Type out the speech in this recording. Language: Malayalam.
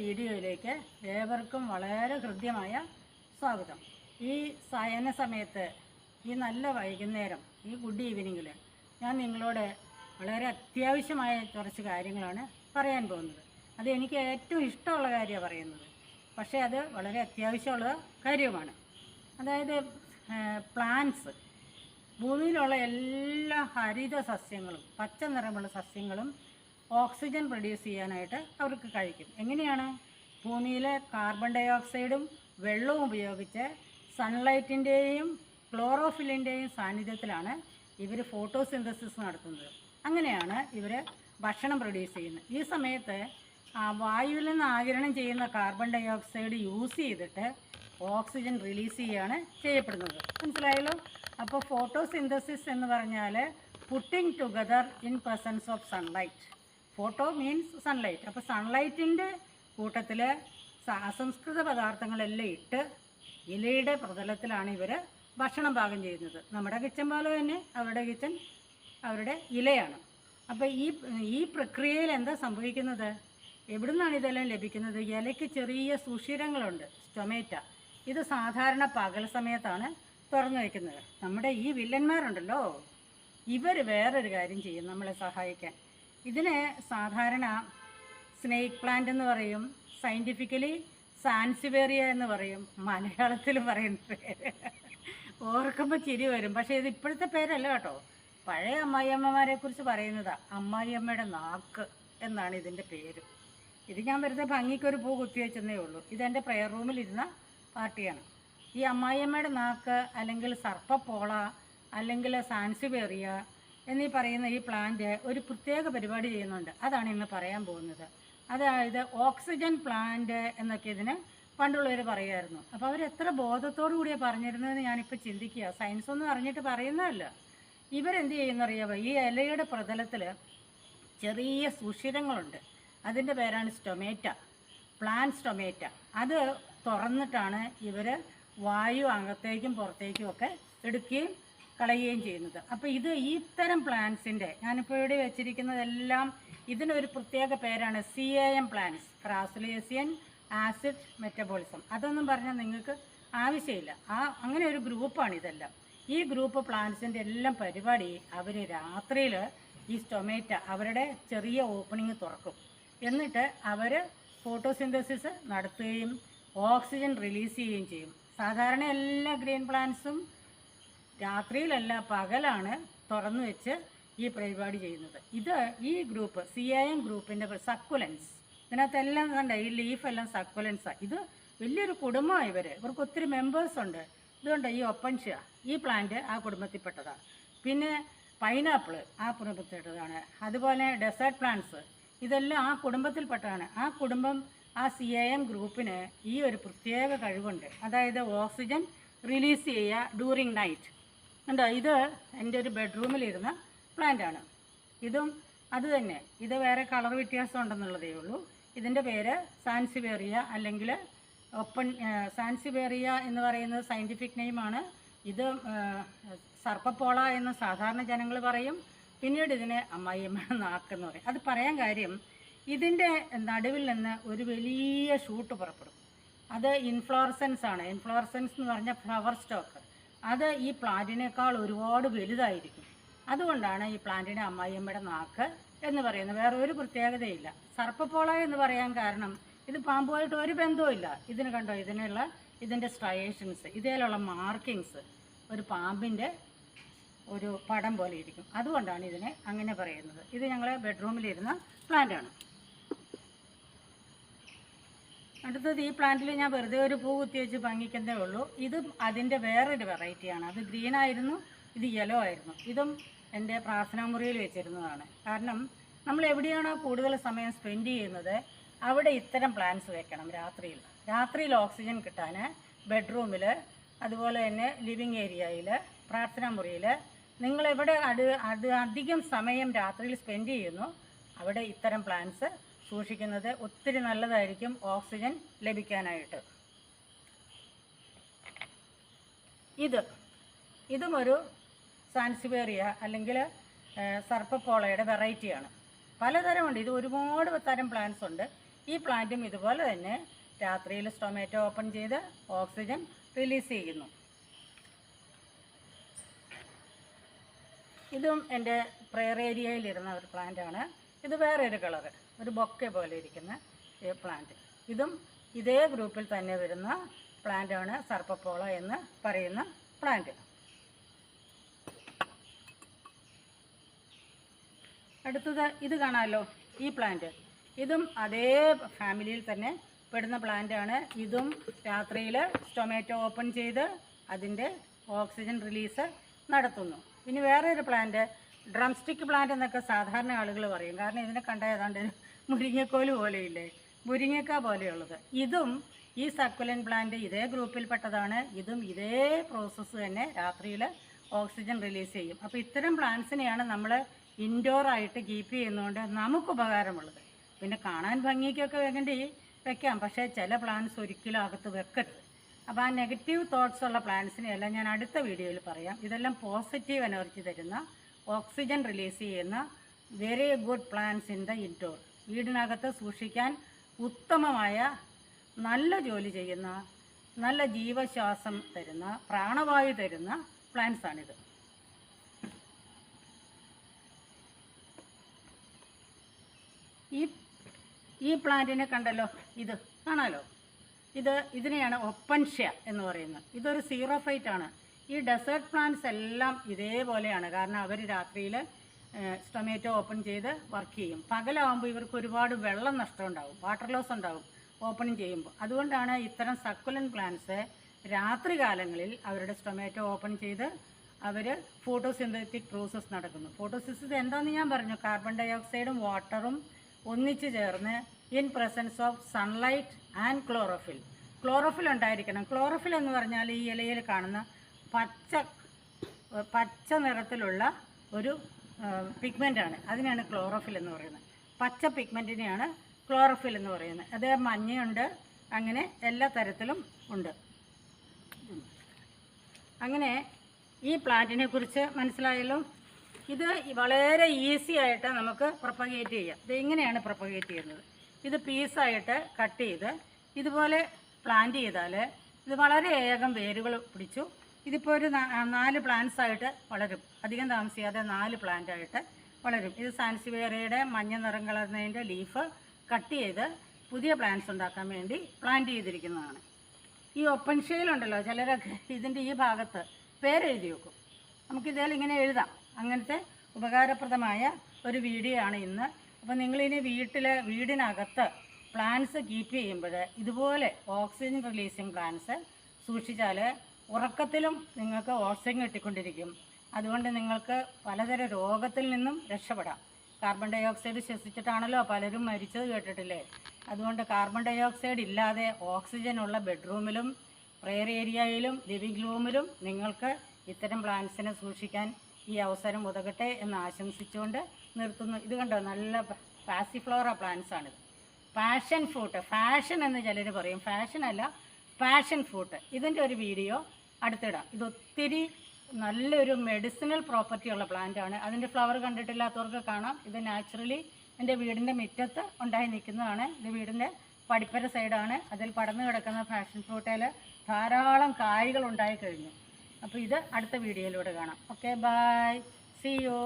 വീഡിയോയിലേക്ക് ഏവർക്കും വളരെ ഹൃദ്യമായ സ്വാഗതം. ഈ സായന സമയത്ത് ഈ നല്ല വൈകുന്നേരം ഈ ഗുഡ് ഈവനിങ്ങിൽ ഞാൻ നിങ്ങളോട് വളരെ അത്യാവശ്യമായ കുറച്ച് കാര്യങ്ങളാണ് പറയാൻ പോകുന്നത്. അത് എനിക്ക് ഏറ്റവും ഇഷ്ടമുള്ള കാര്യമാണ് പറയുന്നത്. പക്ഷേ അത് വളരെ അത്യാവശ്യമുള്ള കാര്യവുമാണ്. അതായത് പ്ലാന്റ്സ് ഭൂമിയിലുള്ള എല്ലാ ഹരിത സസ്യങ്ങളും പച്ച നിറമുള്ള സസ്യങ്ങളും ഓക്സിജൻ പ്രൊഡ്യൂസ് ചെയ്യാനായിട്ട് അവർക്ക് കഴിക്കും. എങ്ങനെയാണ്? ഭൂമിയിലെ കാർബൺ ഡൈ ഓക്സൈഡും വെള്ളവും ഉപയോഗിച്ച് സൺലൈറ്റിന്റെയും ക്ലോറോഫിലിന്റെയും സാന്നിധ്യത്തിലാണ് ഇവർ ഫോട്ടോസിന്തസിസ് നടത്തുന്നത്. അങ്ങനെയാണ് ഇവർ ഭക്ഷണം പ്രൊഡ്യൂസ് ചെയ്യുന്നത്. ഈ സമയത്ത് വായുവിൽ നിന്ന് ആകിരണം ചെയ്യുന്ന കാർബൺ ഡൈ ഓക്സൈഡ് യൂസ് ചെയ്തിട്ട് ഓക്സിജൻ റിലീസ് ചെയ്യുകയാണ് ചെയ്യപ്പെടുന്നത്. മനസ്സിലായല്ലോ? അപ്പോൾ ഫോട്ടോസിന്തസിസ് എന്ന് പറഞ്ഞാൽ putting together in presence of sunlight photo means sunlight അപ്പോൾ സൺലൈറ്റിന്റെ കൂട്ടത്തിൽ അസംസ്കൃത പദാർത്ഥങ്ങളെല്ലാം ഇട്ട് ഇലയുടെ പ്രതലത്തിലാണ് ഇവർ ഭക്ഷണം പാകം ചെയ്യുന്നത്. നമ്മുടെ കിച്ചൻ പോലെ തന്നെ അവരുടെ കിച്ചൻ അവരുടെ ഇലയാണ്. അപ്പോൾ ഈ ഈ പ്രക്രിയയിൽ എന്താ സംഭവിക്കുന്നത്? എവിടുന്നാണ് ഇതെല്ലാം ലഭിക്കുന്നത്? ഇലയ്ക്ക് ചെറിയ സുഷിരങ്ങളുണ്ട് സ്റ്റൊമേറ്റ ഇത് സാധാരണ പകൽ സമയത്താണ് തുറന്നു വയ്ക്കുന്നത് നമ്മുടെ ഈ വില്ലന്മാരുണ്ടല്ലോ ഇവർ വേറൊരു കാര്യം ചെയ്യും നമ്മളെ സഹായിക്കാൻ. ഇതിനെ സാധാരണ സ്നേക്ക് പ്ലാന്റ് എന്ന് പറയും. സയന്റിഫിക്കലി സാൻസിവേറിയ എന്ന് പറയും. മലയാളത്തിൽ പറയുന്ന പേര്. ഓർക്കുമ്പോൾ ചിരി വരും. പക്ഷേ ഇത് ഇപ്പോഴത്തെ പേരല്ല കേട്ടോ. പഴയ അമ്മായിയമ്മമാരെ കുറിച്ച് പറയുന്നതാ. അമ്മായിയമ്മയുടെ നാക്ക് എന്നാണ് ഇതിന്റെ പേര്. ഇത് ഞാൻ വെറുതെ ഭംഗിക്കൊരു പൂ കുത്തിവെച്ചെന്നേ ഉള്ളൂ. ഇതെന്റെ പ്രെയർ റൂമിലിരുന്ന പാർട്ടിയാണ്. ഈ അമ്മായിയമ്മയുടെ നാക്ക് അല്ലെങ്കിൽ സർപ്പപ്പോള അല്ലെങ്കിൽ സാൻസിബേറിയ എന്നീ പറയുന്ന ഈ പ്ലാന്റ് ഒരു പ്രത്യേക പരിപാടി ചെയ്യുന്നുണ്ട്. അതാണ് ഇന്ന് പറയാൻ പോകുന്നത്. അതായത് ഓക്സിജൻ പ്ലാന്റ് എന്നൊക്കെ ഇതിന് പണ്ടുള്ളവർ പറയുമായിരുന്നു അപ്പോൾ അവർ എത്ര ബോധത്തോടു കൂടിയാണ് പറഞ്ഞിരുന്നതെന്ന് ഞാനിപ്പോൾ ചിന്തിക്കുക. സയൻസ് ഒന്നും അറിഞ്ഞിട്ട് പറയുന്നതല്ല. ഇവരെന്ത് ചെയ്യുന്നറിയാവോ? ഈ ഇലയുടെ പ്രതലത്തിൽ ചെറിയ സുഷിരങ്ങളുണ്ട്. അതിന്റെ പേരാണ് സ്റ്റൊമേറ്റ പ്ലാൻ സ്റ്റൊമേറ്റ അത് തുറന്നിട്ടാണ് ഇവർ വായു അകത്തേക്കും പുറത്തേക്കും ഒക്കെ എടുക്കുകയും കളയുകയും ചെയ്യുന്നത്. അപ്പോൾ ഇത് ഇത്തരം തരം പ്ലാന്റ്സിന്റെ ഞാനിപ്പോൾ ഇവിടെ വെച്ചിരിക്കുന്നതെല്ലാം ഇതിനൊരു പ്രത്യേക പേരാണ് C A M plants crassulacean acid metabolism അതൊന്നും പറഞ്ഞാൽ നിങ്ങൾക്ക് ആവശ്യമില്ല. ആ അങ്ങനെ ഒരു ഗ്രൂപ്പാണ് ഇതെല്ലാം. ഈ ഗ്രൂപ്പ് പ്ലാന്റ്സിന്റെ എല്ലാം പരിപാടി അവർ രാത്രിയിൽ ഈ സ്റ്റൊമേറ്റ അവരുടെ ചെറിയ ഓപ്പണിങ് തുറക്കും. എന്നിട്ട് അവർ ഫോട്ടോസിന്തസിസ് നടത്തുകയും ഓക്സിജൻ റിലീസ് ചെയ്യുകയും ചെയ്യും. സാധാരണ എല്ലാ ഗ്രീൻ പ്ലാന്റ്സും രാത്രിയിലല്ല പകലാണ് തുറന്നു വെച്ച് ഈ പരിപാടി ചെയ്യുന്നത്. ഇത് ഈ ഗ്രൂപ്പ് സി ഐ എം ഗ്രൂപ്പിന്റെ സക്കുലൻസ് ഇതിനകത്തെല്ലാം കണ്ട ഈ ലീഫെല്ലാം സക്കുലൻസാണ് ഇത് വലിയൊരു കുടുംബമാണ് ഇവർ ഇവർക്ക് ഒത്തിരി മെമ്പേഴ്സ് ഉണ്ട്. ഇതുകൊണ്ട് ഈ ഒപ്പൻഷ്യ ഈ പ്ലാന്റ് ആ കുടുംബത്തിൽപ്പെട്ടതാണ്. പിന്നെ പൈനാപ്പിൾ ആ കുടുംബത്തിൽപ്പെട്ടതാണ്. അതുപോലെ ഡെസേർട്ട് പ്ലാന്റ്സ് ഇതെല്ലാം ആ കുടുംബത്തിൽപ്പെട്ടതാണ്. ആ കുടുംബം ആ സി ഐ എം ഗ്രൂപ്പിന് ഈ ഒരു പ്രത്യേക കഴിവുണ്ട്. അതായത് ഓക്സിജൻ റിലീസ് ചെയ്യുക ഡ്യൂറിങ് നൈറ്റ് ഉണ്ടോ ഇത് എന്റെ ഒരു ബെഡ്റൂമിലിരുന്ന പ്ലാന്റ് ആണ്. ഇതും അത് തന്നെ. ഇത് വേറെ കളർ വ്യത്യാസം ഉണ്ടെന്നുള്ളതേ ഉള്ളൂ. ഇതിന്റെ പേര് സാൻസിബേറിയ അല്ലെങ്കിൽ ഒപ്പൺ സാൻസിബേറിയ എന്ന് പറയുന്നത് സയന്റിഫിക് നെയിമാണ് ഇത് സർപ്പപ്പോള എന്ന് സാധാരണ ജനങ്ങൾ പറയും. പിന്നീട് ഇതിനെ അമ്മായിയമ്മ നാക്കെന്ന് പറയും. അത് പറയാൻ കാര്യം ഇതിന്റെ നടുവിൽ നിന്ന് ഒരു വലിയ ഷൂട്ട് പുറപ്പെടും. അത് ഇൻഫ്ലോറസൻസ് ആണ്. ഇൻഫ്ലോറസൻസ് എന്ന് പറഞ്ഞാൽ ഫ്ലവർ സ്റ്റോക്ക് അത് ഈ പ്ലാന്റിനേക്കാൾ ഒരുപാട് വലുതായിരിക്കും. അതുകൊണ്ടാണ് ഈ പ്ലാന്റിനെ അമ്മായിയമ്മയുടെ നാക്ക് എന്ന് പറയുന്നത് വേറെ ഒരു പ്രത്യേകതയില്ല. സർപ്പപ്പോള എന്ന് പറയാൻ കാരണം ഇത് പാമ്പുമായിട്ട് ഒരു ബന്ധവും ഇല്ല ഇതിന് കണ്ടോ? ഇതിനുള്ള ഇതിന്റെ സ്ട്രയേഷൻസ് ഇതിലുള്ള മാർക്കിങ്സ് ഒരു പാമ്പിന്റെ ഒരു പടം പോലെ ഇരിക്കും. അതുകൊണ്ടാണ് ഇതിനെ അങ്ങനെ പറയുന്നത്. ഇത് ഞങ്ങൾ ബെഡ്റൂമിലിരുന്ന പ്ലാന്റാണ് അടുത്തത് ഈ പ്ലാന്റിൽ ഞാൻ വെറുതെ ഒരു പൂ കുത്തി വെച്ച് ഭംഗിക്കുന്നതേ ഉള്ളൂ. ഇതും അതിന്റെ വേറൊരു വെറൈറ്റിയാണ് അത് ഗ്രീൻ ആയിരുന്നു ഇത് യെല്ലോ ആയിരുന്നു. ഇതും എന്റെ പ്രാർത്ഥനാ മുറിയിൽ വെച്ചിരുന്നതാണ്. കാരണം നമ്മൾ എവിടെയാണോ കൂടുതൽ സമയം സ്പെൻഡ് ചെയ്യുന്നത് അവിടെ ഇത്തരം പ്ലാന്റ്സ് വെക്കണം രാത്രിയിൽ. രാത്രിയിൽ ഓക്സിജൻ കിട്ടാൻ ബെഡ്റൂമിൽ അതുപോലെ തന്നെ ലിവിങ് ഏരിയയിൽ പ്രാർത്ഥനാ മുറിയിൽ നിങ്ങളെവിടെ അത് അത് അധികം സമയം രാത്രിയിൽ സ്പെൻഡ് ചെയ്യുന്നു അവിടെ ഇത്തരം പ്ലാന്റ്സ് സൂക്ഷിക്കുന്നത് ഒത്തിരി നല്ലതായിരിക്കും ഓക്സിജൻ ലഭിക്കാനായിട്ട്. ഇത് ഇതും ഒരു സാൻസിബേറിയ അല്ലെങ്കിൽ സർപ്പപ്പോളയുടെ വെറൈറ്റിയാണ്. പലതരമുണ്ട്. ഇത് ഒരുപാട് തരം പ്ലാന്റ്സ് ഉണ്ട്. ഈ പ്ലാന്റും ഇതുപോലെ തന്നെ രാത്രിയിൽ സ്റ്റൊമാറ്റോ ഓപ്പൺ ചെയ്ത് ഓക്സിജൻ റിലീസ് ചെയ്യുന്നു. ഇതും എന്റെ പ്രെയർ ഏരിയയിലിരുന്ന ഒരു പ്ലാന്റാണ്. ഇത് വേറെ ഒരു കളറ്. ഒരു ബൊക്കെ പോലെ ഇരിക്കുന്ന പ്ലാന്റ് ഇതും ഇതേ ഗ്രൂപ്പിൽ തന്നെ വരുന്ന പ്ലാന്റാണ് സർപ്പപ്പോള എന്ന് പറയുന്ന പ്ലാന്റ് അടുത്തത് ഇത് കാണാമല്ലോ ഈ പ്ലാന്റ് ഇതും അതേ ഫാമിലിയിൽ തന്നെ പെടുന്ന പ്ലാന്റാണ് ഇതും രാത്രിയിൽ സ്റ്റൊമാറ്റോ ഓപ്പൺ ചെയ്ത് അതിന്റെ ഓക്സിജൻ റിലീസ് നടത്തുന്നു. ഇനി വേറെ ഒരു പ്ലാന്റ് ഡ്രംസ്റ്റിക് പ്ലാന്റ് എന്നൊക്കെ സാധാരണ ആളുകൾ പറയും. കാരണം ഇതിനെ കണ്ട ഏതാണ്ട് ഒരു മുരിങ്ങക്കോൽ പോലെയില്ലേ? മുരിങ്ങക്ക പോലെയുള്ളത്. ഇതും ഈ സക്കുലൻ പ്ലാന്റ് ഇതേ ഗ്രൂപ്പിൽപ്പെട്ടതാണ്. ഇതും ഇതേ പ്രോസസ്സ് തന്നെ രാത്രിയിൽ ഓക്സിജൻ റിലീസ് ചെയ്യും. അപ്പോൾ ഇത്തരം പ്ലാന്റ്സിനെയാണ് നമ്മൾ ഇൻഡോർ ആയിട്ട് കീപ്പ് ചെയ്യുന്നതുകൊണ്ട് നമുക്ക് ഉപകാരമുള്ളത്. പിന്നെ കാണാൻ ഭംഗിക്കൊക്കെ വേണ്ടി വെക്കാം. പക്ഷേ ചില പ്ലാന്റ്സ് ഒരിക്കലും അകത്ത് വെക്കരുത്. അപ്പോൾ ആ നെഗറ്റീവ് തോട്ട്സ് ഉള്ള പ്ലാന്റ്സിനെയെല്ലാം ഞാൻ അടുത്ത വീഡിയോയിൽ പറയാം. ഇതെല്ലാം പോസിറ്റീവ് എനർജി തരുന്ന ഓക്സിജൻ റിലീസ് ചെയ്യുന്ന very good plants in the indoor വീടിനകത്ത് സൂക്ഷിക്കാൻ ഉത്തമമായ നല്ല ജോലി ചെയ്യുന്ന നല്ല ജീവശ്വാസം തരുന്ന പ്രാണവായു തരുന്ന പ്ലാന്റ്സ് ആണിത്. ഈ ഈ പ്ലാന്റിനെ കണ്ടല്ലോ? ഇത് കാണാലോ? ഇത് ഇതിനെയാണ് ഒപ്പൻഷ്യ എന്ന് പറയുന്നത്. ഇതൊരു സീറോ ഫൈറ്റ് ആണ് ഈ ഡെസേർട്ട് പ്ലാന്റ്സ് എല്ലാം ഇതേപോലെയാണ്. കാരണം അവർ രാത്രിയിൽ സ്റ്റൊമാറ്റോ ഓപ്പൺ ചെയ്ത് വർക്ക് ചെയ്യും. പകലാവുമ്പോൾ ഇവർക്ക് ഒരുപാട് വെള്ളം നഷ്ടം ഉണ്ടാവും വാട്ടർ ലോസ് ഉണ്ടാവും ഓപ്പണിങ് ചെയ്യുമ്പോൾ അതുകൊണ്ടാണ് ഇത്തരം സക്കുലൻ പ്ലാന്റ്സ് രാത്രി കാലങ്ങളിൽ അവരുടെ സ്റ്റൊമാറ്റോ ഓപ്പൺ ചെയ്ത് അവർ ഫോട്ടോസിന്തറ്റിക് പ്രോസസ്സ് നടക്കുന്നു ഫോട്ടോസിന്തസിസ് എന്താണെന്ന് ഞാൻ പറഞ്ഞു. കാർബൺ ഡൈ ഓക്സൈഡും വാട്ടറും ഒന്നിച്ച് ചേർന്ന് in presence of sunlight and chlorophyll chlorophyll ഉണ്ടായിരിക്കണം. ക്ലോറോഫിൽ എന്ന് പറഞ്ഞാൽ ഈ ഇലയിൽ കാണുന്ന പച്ച പച്ച നിറത്തിലുള്ള ഒരു പിഗ്മെന്റാണ് അതിനാണ് ക്ലോറോഫിൽ എന്ന് പറയുന്നത്. പച്ച പിഗ്മെന്റിനെയാണ് ക്ലോറോഫിൽ എന്ന് പറയുന്നത്. അത് മഞ്ഞയുണ്ട്. അങ്ങനെ എല്ലാ തരത്തിലും ഉണ്ട്. അങ്ങനെ ഈ പ്ലാന്റിനെ കുറിച്ച് മനസ്സിലായല്ലോ? ഇത് വളരെ ഈസി ആയിട്ട് നമുക്ക് പ്രൊപ്പഗേറ്റ് ചെയ്യാം. ഇത് എങ്ങനെയാണ് പ്രൊപ്പഗേറ്റ് ചെയ്യുന്നത്? ഇത് പീസായിട്ട് കട്ട് ചെയ്ത് ഇതുപോലെ പ്ലാന്റ് ചെയ്താൽ ഇത് വളരെ വേഗം വേരുകൾ പിടിച്ചു ഇതിപ്പോൾ ഒരു നാല് പ്ലാന്റ്സ് ആയിട്ട് വളരും. അധികം താമസിയാതെ നാല് പ്ലാന്റ് ആയിട്ട് വളരും. ഇത് സാൻസിവേറയുടെ മഞ്ഞ നിറം കളർന്നതിന്റെ ലീഫ് കട്ട് ചെയ്ത് പുതിയ പ്ലാന്റ്സ് ഉണ്ടാക്കാൻ വേണ്ടി പ്ലാന്റ് ചെയ്തിരിക്കുന്നതാണ്. ഈ ഓപ്പൺ ഷെയിലുണ്ടല്ലോ ചിലരൊക്കെ ഇതിന്റെ ഈ ഭാഗത്ത് പേരെഴുതി വെക്കും. നമുക്കിതേൽ ഇങ്ങനെ എഴുതാം. അങ്ങനത്തെ ഉപകാരപ്രദമായ ഒരു വീഡിയോ ആണ് ഇന്ന്. അപ്പോൾ നിങ്ങളിനി വീട്ടിൽ വീടിനകത്ത് പ്ലാന്റ്സ് കീപ്പ് ചെയ്യുമ്പോൾ ഇതുപോലെ ഓക്സിജൻ റിലീസിങ് പ്ലാന്റ്സ് സൂക്ഷിച്ചാൽ ഉറക്കത്തിലും നിങ്ങൾക്ക് ഓക്സിജൻ കിട്ടിക്കൊണ്ടിരിക്കും. അതുകൊണ്ട് നിങ്ങൾക്ക് പലതരം രോഗത്തിൽ നിന്നും രക്ഷപ്പെടാം. കാർബൺ ഡൈ ഓക്സൈഡ് ശ്വസിച്ചിട്ടാണല്ലോ പലരും മരിച്ചത് കേട്ടിട്ടില്ലേ? അതുകൊണ്ട് കാർബൺ ഡൈ ഓക്സൈഡ് ഇല്ലാതെ ഓക്സിജൻ ഉള്ള ബെഡ്റൂമിലും പ്രെയർ ഏരിയയിലും ലിവിംഗ് റൂമിലും നിങ്ങൾക്ക് ഇത്തരം പ്ലാന്റ്സിനെ സൂക്ഷിക്കാൻ ഈ അവസരം ഉതകട്ടെ എന്ന് ആശംസിച്ചുകൊണ്ട് നിർത്തുന്നു. ഇത് കണ്ടോ? നല്ല പാസിഫ്ലോറ പ്ലാന്റ്സ് ആണിത് പാഷൻ ഫ്രൂട്ട് ഫാഷൻ എന്ന് ചിലർ പറയും. ഫാഷൻ അല്ല പാഷൻ ഫ്രൂട്ട് ഇതിന്റെ ഒരു വീഡിയോ അടുത്തിടാം. ഇത് ഒത്തിരി നല്ലൊരു മെഡിസിനൽ പ്രോപ്പർട്ടി ഉള്ള പ്ലാന്റ് ആണ്. അതിന്റെ ഫ്ലവർ കണ്ടിട്ടില്ലാത്തവർക്ക് കാണാം. ഇത് നാച്ചുറലി എന്റെ വീടിന്റെ മുറ്റത്ത് ഉണ്ടായി നിൽക്കുന്നതാണ്. ഇത് വീടിന്റെ പടിപ്പര സൈഡാണ് അതിൽ പടന്നു കിടക്കുന്ന ഫാഷൻ ഫ്രൂട്ടയിൽ ധാരാളം കായ്കൾ ഉണ്ടായി കഴിഞ്ഞു അപ്പോൾ ഇത് അടുത്ത വീഡിയോയിലൂടെ കാണാം. Okay bye C U